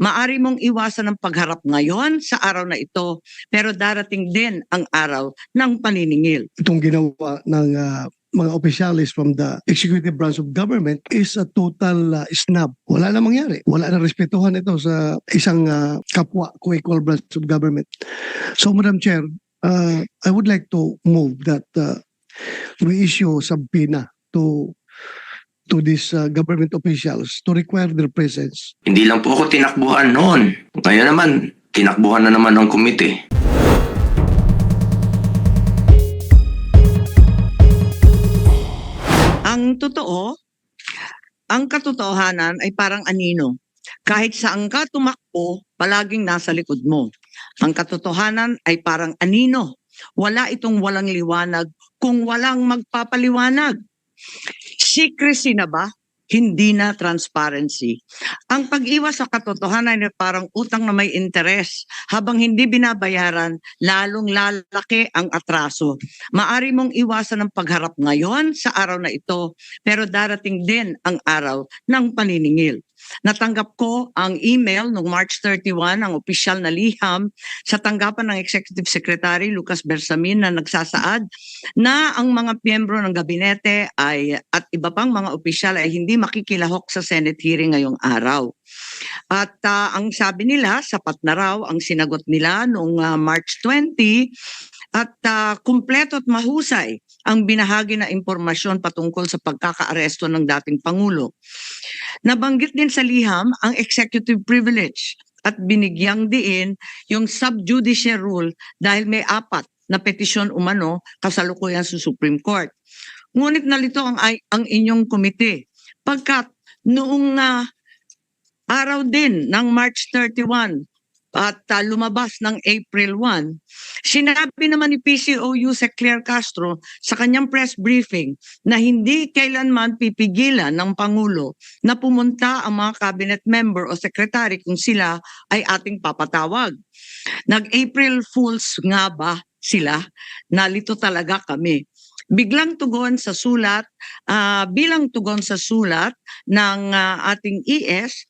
Maari mong iwasan ang pagharap ngayon sa araw na ito, pero darating din ang araw ng paniningil. itong ginawa ng ah, mga opisyalis from the executive branch of government is a total ah, snub. Wala na mangyari. Wala na respetuhan ito sa isang ah, kapwa co-equal branch of government. So, Madam Chair, ah, I would like to move that ah, we issue subpoena to to these ah, government officials to require their presence. Hindi lang po ako tinakbuhan noon. Ngayon naman, tinakbuhan na naman ng komite. Ang totoo, ang katotohanan ay parang anino. Kahit saan ka tumakbo, palaging nasa likod mo. Ang katotohanan ay parang anino. Wala itong walang liwanag kung walang magpapaliwanag. Secrecy na ba? Hindi na transparency. Ang pag-iwas sa katotohanan ay parang utang na may interes. Habang hindi binabayaran, lalong lalaki ang atraso. Maari mong iwasan ang pagharap ngayon sa araw na ito, pero darating din ang araw ng paniningil. Natanggap ko ang email noong March 31, ang opisyal na liham sa tanggapan ng Executive Secretary Lucas Bersamin na nagsasaad na ang mga miyembro ng gabinete ay at iba pang mga opisyal ay hindi makikilahok sa Senate hearing ngayong araw. At ah, ang sabi nila, sapat na raw ang sinagot nila noong ah, March 20 at ah, kumpleto at mahusay ang binahagi na impormasyon patungkol sa pagkakaaresto ng dating Pangulo. Nabanggit din sa liham ang executive privilege at binigyang diin yung subjudice rule dahil may apat na petisyon umano kasalukuyan sa Supreme Court. Ngunit nalito ang, ang inyong komite pagkat noong ah, araw din ng March 31 at ah, lumabas ng April 1, sinabi naman ni PCOU si Claire Castro sa kanyang press briefing na hindi kailanman pipigilan ng Pangulo na pumunta ang mga cabinet member o secretary kung sila ay ating papatawag. Nag-April Fools nga ba sila? Nalito talaga kami. Biglang tugon sa sulat, ah, bilang tugon sa sulat ng ah, ating ES,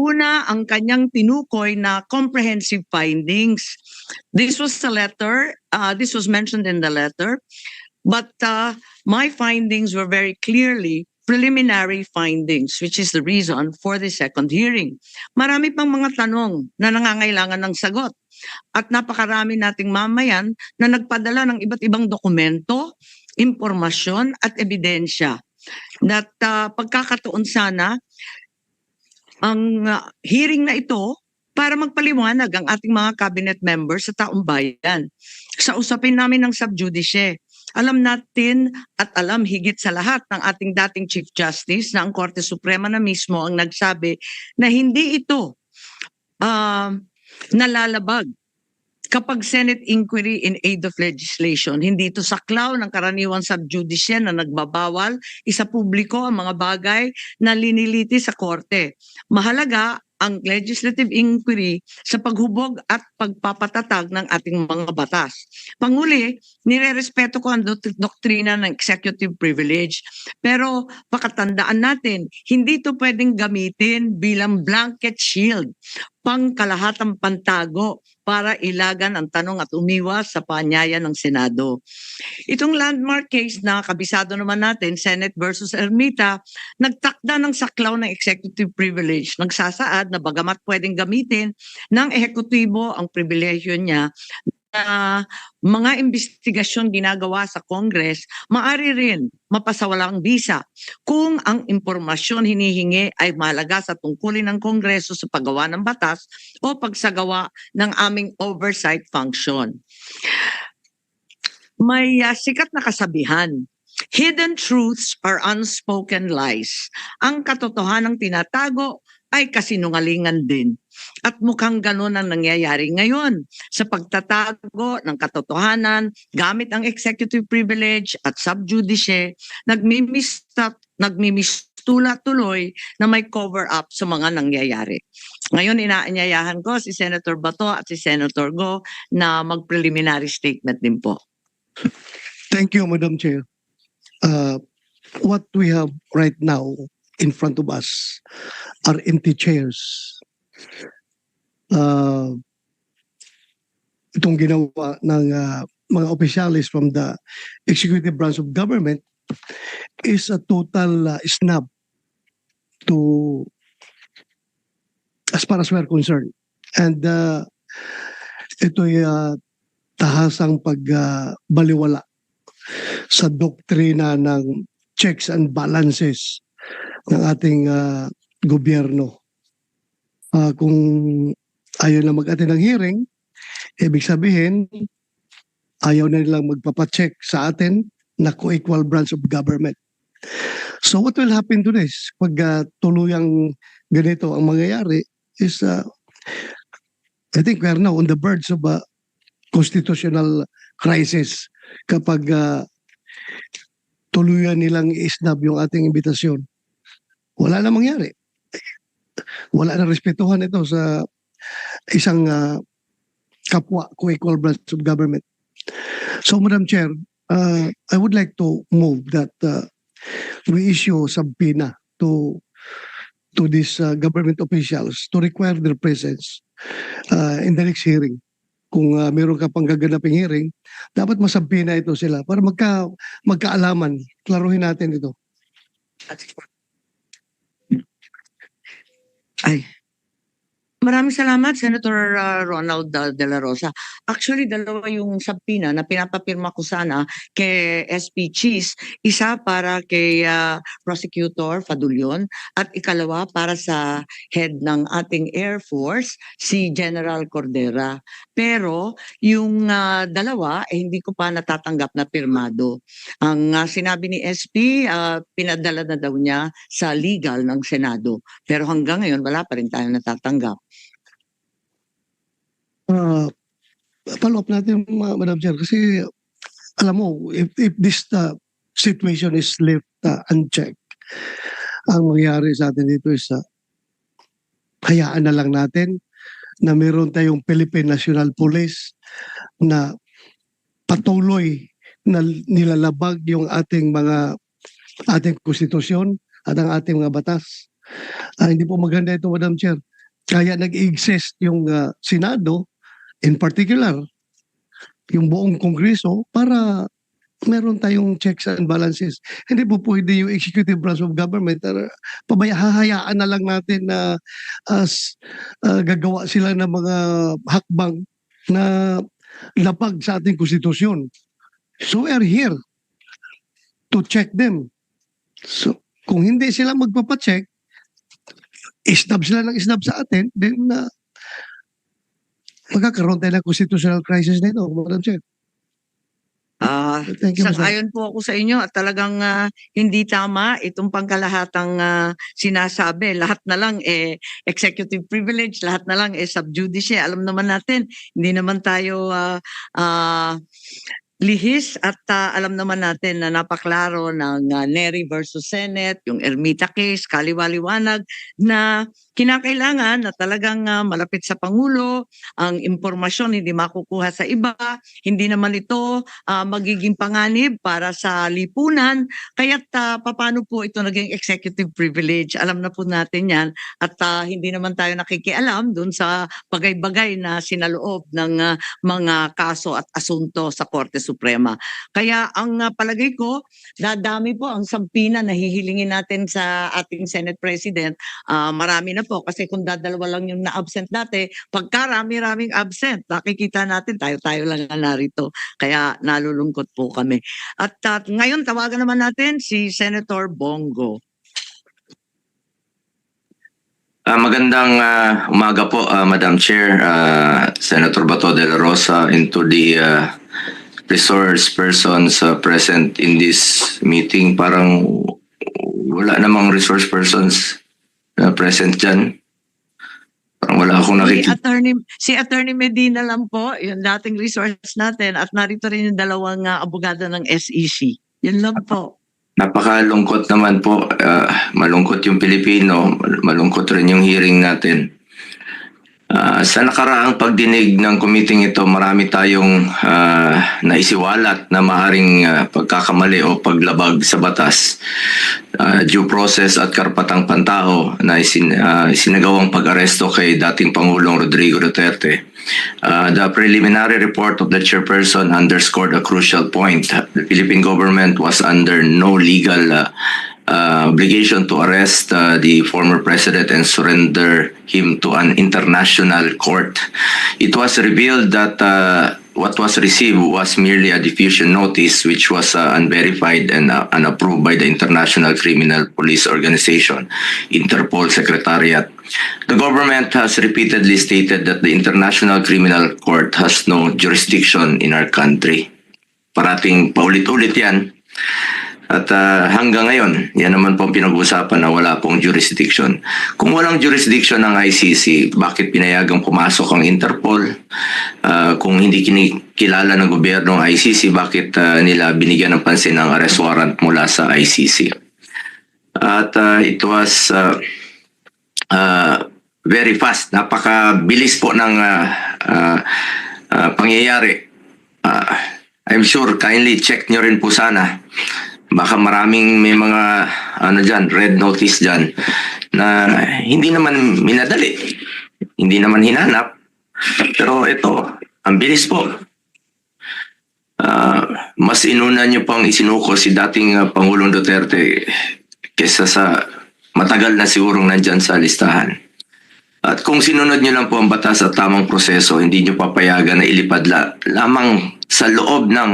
Una, ang kanyang tinukoy na comprehensive findings. This was the letter, uh, this was mentioned in the letter, but uh, my findings were very clearly preliminary findings, which is the reason for the second hearing. Marami pang mga tanong na nangangailangan ng sagot. At napakarami nating mamayan na nagpadala ng iba't ibang dokumento, impormasyon at ebidensya. That uh, pagkakataon sana ang uh, hearing na ito para magpaliwanag ang ating mga cabinet members sa taong bayan. Sa usapin namin ng subjudice, alam natin at alam higit sa lahat ng ating dating Chief Justice na ang Korte Suprema na mismo ang nagsabi na hindi ito uh, nalalabag kapag Senate inquiry in aid of legislation, hindi ito saklaw ng karaniwang subjudice na nagbabawal isa publiko ang mga bagay na liniliti sa korte. Mahalaga ang legislative inquiry sa paghubog at pagpapatatag ng ating mga batas. Panguli, nirerespeto ko ang dok- doktrina ng executive privilege. Pero pakatandaan natin, hindi ito pwedeng gamitin bilang blanket shield pangkalahatang pantago para ilagan ang tanong at umiwas sa paanyaya ng Senado. Itong landmark case na kabisado naman natin, Senate versus Ermita, nagtakda ng saklaw ng executive privilege. Nagsasaad na bagamat pwedeng gamitin ng ehekutibo ang pribilehyo niya na mga investigasyon ginagawa sa Congress, maari rin mapasawalang bisa kung ang impormasyon hinihingi ay malaga sa tungkulin ng Kongreso sa paggawa ng batas o pagsagawa ng aming oversight function. May ah, sikat na kasabihan, hidden truths are unspoken lies. Ang katotohanang tinatago ay kasinungalingan din. At mukhang ganun ang nangyayari ngayon sa pagtatago ng katotohanan gamit ang executive privilege at subjudice, nagmimista, nagmimistula tuloy na may cover up sa mga nangyayari. Ngayon, inaanyayahan ko si Senator Bato at si Senator Go na mag-preliminary statement din po. Thank you, Madam Chair. Uh, what we have right now in front of us are empty chairs. Uh, itong ginawa ng uh, mga opisyalis from the executive branch of government is a total uh, snub to as far as we're concerned. And uh, ito'y uh, tahasang pagbaliwala sa doktrina ng checks and balances ng ating uh, gobyerno. Ah, kung ayaw na mag-attend ng hearing, ibig sabihin, ayaw na nilang magpapacheck sa atin na co-equal branch of government. So what will happen to this? Pag uh, tuluyang ganito ang mangyayari is, uh, I think we are now on the verge of a constitutional crisis kapag uh, tuluyan nilang isnab yung ating imbitasyon. Wala na mangyari. Wala na respetuhan ito sa isang uh, kapwa co-equal branch of government. So, Madam Chair, uh, I would like to move that uh, we issue subpoena to to these uh, government officials to require their presence uh, in the next hearing. Kung uh, meron ka pang gaganaping hearing, dapat masabina ito sila para magka, magkaalaman. Klaruhin natin ito. Ay. Maraming salamat, Senator uh, Ronald uh, De La Rosa. Actually, dalawa yung sabpina na pinapapirma ko sana kay SP Cheese. Isa para kay uh, Prosecutor Fadulion at ikalawa para sa head ng ating Air Force, si General Cordera. Pero yung uh, dalawa, eh, hindi ko pa natatanggap na pirmado. Ang uh, sinabi ni SP, uh, pinadala na daw niya sa legal ng Senado. Pero hanggang ngayon, wala pa rin tayong natatanggap. uh, follow up natin, Ma- Madam Chair, kasi alam mo, if, if this uh, situation is left uh, unchecked, ang mangyayari sa atin dito is uh, hayaan na lang natin na meron tayong Philippine National Police na patuloy na nilalabag yung ating mga ating konstitusyon at ang ating mga batas. Ah, hindi po maganda ito, Madam Chair. Kaya nag-exist yung uh, Senado in particular, yung buong Kongreso para meron tayong checks and balances. Hindi po pwede yung executive branch of government uh, pabaya na lang natin na as uh, gagawa sila ng mga hakbang na lapag sa ating konstitusyon. So we are here to check them. So kung hindi sila magpapacheck, isnab sila ng isnab sa atin, then uh, magkakaroon tayo ng constitutional crisis na ito, Madam Chair. Mr. Sang-ayon po ako sa inyo at talagang ah, hindi tama itong pangkalahatang ah, sinasabi. Lahat na lang eh executive privilege, lahat na lang eh sub judice. Alam naman natin, hindi naman tayo ah, ah, lihis at ah, alam naman natin na napaklaro ng ah, Neri versus Senate, yung Ermita case, kaliwaliwanag na kinakailangan na talagang ah, malapit sa Pangulo, ang impormasyon hindi makukuha sa iba, hindi naman ito ah, magiging panganib para sa lipunan. Kaya't uh, paano po ito naging executive privilege? Alam na po natin yan at ah, hindi naman tayo nakikialam dun sa bagay-bagay na sinaloob ng ah, mga kaso at asunto sa Korte Suprema. Kaya ang ah, palagay ko, dadami po ang sampina na hihilingin natin sa ating Senate President. Ah, marami na po kasi kung dadalawa lang yung na-absent dati, pagkarami-raming absent, nakikita natin tayo-tayo lang na narito. Kaya nalulungkot po kami. At at ngayon tawagan naman natin si Senator Bongo. Ah, magandang ah, umaga po, ah, Madam Chair, ah, Senator Bato de la Rosa, into the ah, resource persons ah, present in this meeting. Parang wala namang resource persons na present dyan. Parang wala akong Si nakikita. Attorney, si Attorney Medina lang po, yung dating resource natin at narito rin yung dalawang uh, abogado ng SEC. Yun lang po. Napakalungkot naman po. Ah, malungkot yung Pilipino. mal- Malungkot rin yung hearing natin. Ah, sa nakaraang pagdinig ng committee ito, marami tayong ah, naisiwalat na maaring ah, pagkakamali o paglabag sa batas. Ah, due process at karapatang pantao na isin, ah, isinagawang pag-aresto kay dating Pangulong Rodrigo Duterte. Uh, the preliminary report of the chairperson underscored a crucial point. The Philippine government was under no legal uh, uh, obligation to arrest uh, the former president and surrender him to an international court. It was revealed that uh, what was received was merely a diffusion notice which was uh, unverified and uh, unapproved by the International Criminal Police Organization, Interpol Secretariat. The government has repeatedly stated that the International Criminal Court has no jurisdiction in our country. Parating paulit-ulit yan. At ah, hanggang ngayon, yan naman pong pinag-usapan na wala pong jurisdiction. Kung walang jurisdiction ng ICC, bakit pinayagang pumasok ang Interpol? Ah, kung hindi kinikilala ng gobyerno ang ICC, bakit ah, nila binigyan ng pansin ng arrest warrant mula sa ICC? At ah, it was ah, ah, very fast. Napakabilis po ng ah, ah, ah, pangyayari. Ah, I'm sure kindly check nyo rin po sana. Baka maraming may mga ano dyan, red notice dyan na hindi naman minadali. Hindi naman hinanap. Pero ito, ang bilis po. Ah, mas inuna nyo pang isinuko si dating ah, Pangulong Duterte kesa sa matagal na sigurong nandyan sa listahan. At kung sinunod nyo lang po ang batas at tamang proseso, hindi nyo papayagan na ilipad la, lamang sa loob ng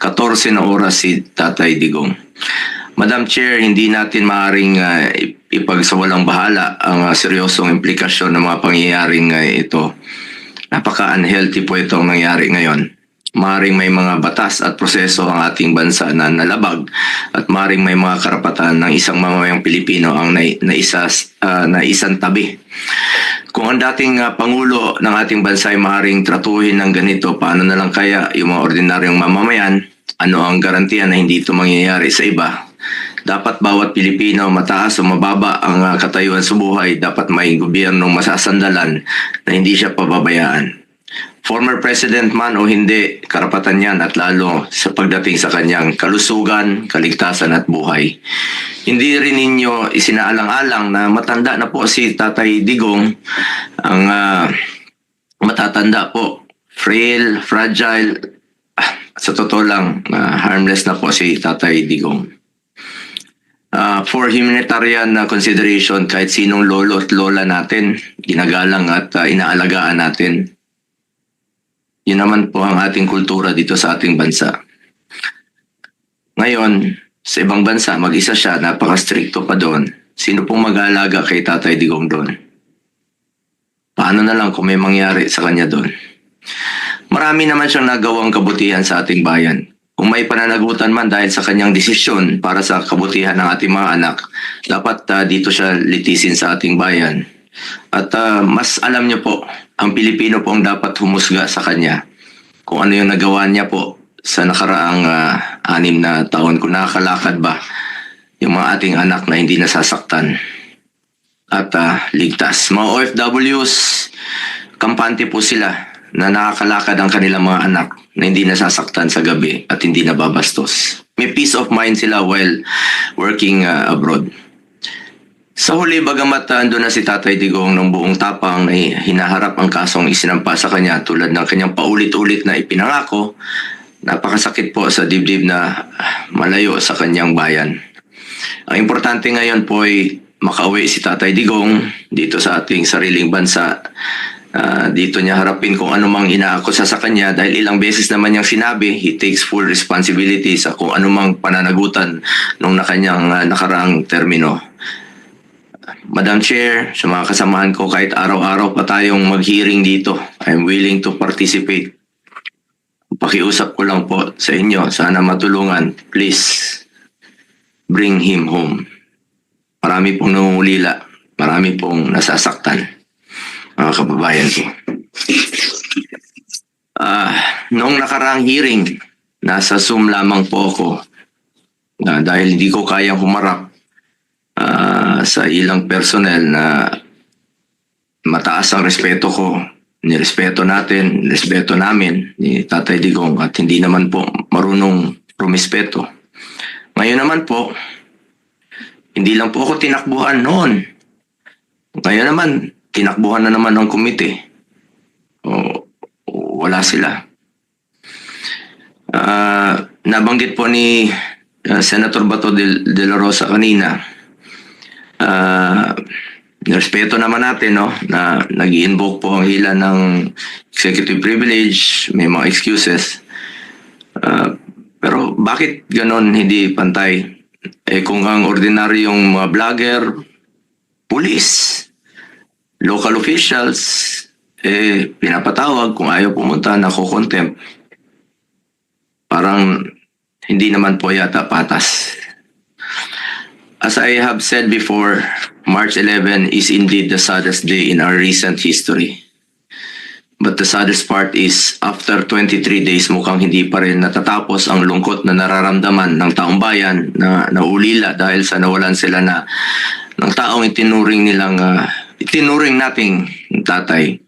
14 na oras si Tatay Digong. Madam Chair, hindi natin maaring uh, ipagsawalang bahala ang ah, seryosong implikasyon ng mga pangyayaring ah, ito. Napaka-unhealthy po itong nangyari ngayon. Maring may mga batas at proseso ang ating bansa na nalabag at maring may mga karapatan ng isang mamamayang Pilipino ang na, naisa, ah, naisang tabi. Kung ang dating ah, Pangulo ng ating bansa ay maaaring tratuhin ng ganito, paano na lang kaya yung mga ordinaryong mamamayan? Ano ang garantiya na hindi ito mangyayari sa iba? Dapat bawat Pilipino, mataas o mababa ang ah, katayuan sa buhay, dapat may gobyernong masasandalan na hindi siya pababayaan. Former President man o hindi, karapatan yan at lalo sa pagdating sa kanyang kalusugan, kaligtasan at buhay. Hindi rin ninyo isinaalang-alang na matanda na po si Tatay Digong ang ah, matatanda po. Frail, fragile, sa totoo lang, ah, harmless na po si Tatay Digong. Ah, for humanitarian na consideration, kahit sinong lolo at lola natin, ginagalang at ah, inaalagaan natin. Yun naman po ang ating kultura dito sa ating bansa. Ngayon, sa ibang bansa, mag-isa siya, napaka-stricto pa doon. Sino pong mag-aalaga kay Tatay Digong doon? Paano na lang kung may mangyari sa kanya doon? Marami naman siyang nagawang kabutihan sa ating bayan. Kung may pananagutan man dahil sa kanyang desisyon para sa kabutihan ng ating mga anak, dapat ah, dito siya litisin sa ating bayan. At ah, mas alam niyo po, ang Pilipino po ang dapat humusga sa kanya kung ano yung nagawa niya po sa nakaraang ah, anim na taon. Kung nakakalakad ba yung mga ating anak na hindi nasasaktan at ah, ligtas. Mga OFWs, kampante po sila na nakakalakad ang kanilang mga anak na hindi nasasaktan sa gabi at hindi nababastos. May peace of mind sila while working ah, abroad. Sa huli, bagamat uh, andun na si Tatay Digong ng buong tapang na hinaharap ang kasong isinampa sa kanya tulad ng kanyang paulit-ulit na ipinangako, napakasakit po sa dibdib na malayo sa kanyang bayan. Ang importante ngayon po ay makauwi si Tatay Digong dito sa ating sariling bansa. Ah, dito niya harapin kung ano mang inaakusa sa kanya dahil ilang beses naman niyang sinabi, he takes full responsibility sa kung anumang pananagutan nung na kanyang ah, nakaraang termino. Madam Chair, sa mga kasamahan ko, kahit araw-araw pa tayong mag-hearing dito, I'm willing to participate. Pakiusap ko lang po sa inyo, sana matulungan. Please, bring him home. Marami pong nangungulila, marami pong nasasaktan, mga kababayan ko. Ah, noong nakaraang hearing, nasa Zoom lamang po ako na dahil hindi ko kayang humarap ah, sa ilang personnel na mataas ang respeto ko. Nirespeto natin, respeto namin ni Tatay Digong at hindi naman po marunong rumispeto. Ngayon naman po, hindi lang po ako tinakbuhan noon. Ngayon naman, tinakbuhan na naman ng komite. O, wala sila. Ah, nabanggit po ni ah, Senator Bato de, de la Rosa kanina. Ah, respeto naman natin no na nag-invoke po ang hila ng executive privilege, may mga excuses. Ah, pero bakit ganon hindi pantay? Eh kung ang ordinaryong mga vlogger, police, local officials, eh pinapatawag kung ayaw pumunta, nako-contempt. Parang hindi naman po yata patas. As I have said before, March 11 is indeed the saddest day in our recent history. But the saddest part is, after 23 days, mukhang hindi pa rin natatapos ang lungkot na nararamdaman ng taong bayan na naulila dahil sa nawalan sila na ng taong itinuring nilang, ah, itinuring nating tatay.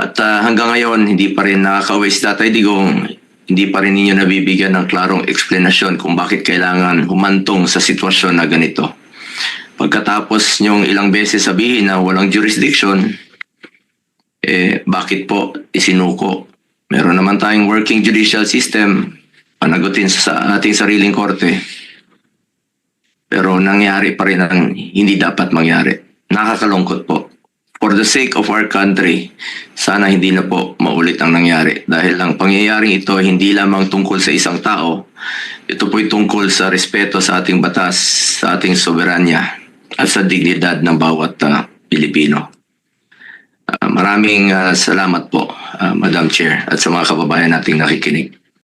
At ah, hanggang ngayon, hindi pa rin nakakauwi si Tatay Digong, hindi pa rin ninyo nabibigyan ng klarong eksplanasyon kung bakit kailangan humantong sa sitwasyon na ganito. Pagkatapos nyong ilang beses sabihin na walang jurisdiction, eh bakit po isinuko? Meron naman tayong working judicial system, panagutin sa ating sariling korte. Pero nangyari pa rin ang hindi dapat mangyari. Nakakalungkot po. For the sake of our country, sana hindi na po maulit ang nangyari. Dahil ang pangyayaring ito hindi lamang tungkol sa isang tao. Ito po'y tungkol sa respeto sa ating batas, sa ating soberanya, at sa dignidad ng bawat ah, Pilipino. Ah, maraming ah, salamat po, ah, Madam Chair, at sa mga kababayan nating nakikinig.